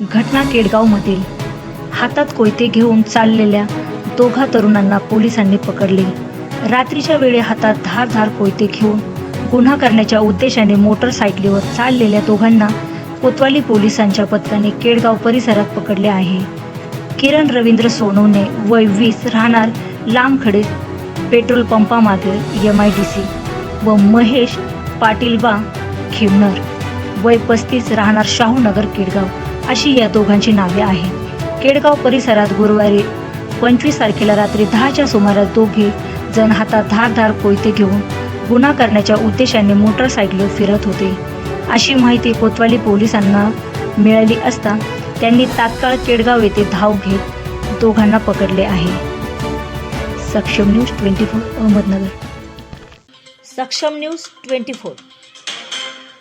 घटना केडगावमधील हातात कोयते घेऊन चाललेल्या दोघा तरुणांना पोलिसांनी पकडले. रात्रीच्या वेळी हातात धारधार कोयते घेऊन गुन्हा करण्याच्या उद्देशाने मोटरसायकलीवर चाललेल्या दोघांना कोतवाली पोलिसांच्या पथकाने केडगाव परिसरात पकडले आहे. किरण रवींद्र सोनवणे वय वीस राहणार लांबखडे पेट्रोल पंपामागे एम आय डी सी व महेश पाटीलबा खिवणर वय पस्तीस राहणार शाहूनगर केडगाव. अशी या दोघांची नावे आहेत. केडगाव परिसरात गुरुवारी पंचवीस तारखेला रात्री दहाच्या सुमारास दोघे जण हातात धारधार कोयते घेऊन गुन्हा करण्याच्या उद्देशाने मोटरसायकलवर फिरत होते. अशी माहिती कोतवाली पोलिसांना मिळाली असता त्यांनी तात्काळ केडगाव येथे धाव घेत दोघांना पकडले आहे. सक्षम न्यूज ट्वेंटी फोर अहमदनगर. सक्षम न्यूज ट्वेंटी फोर.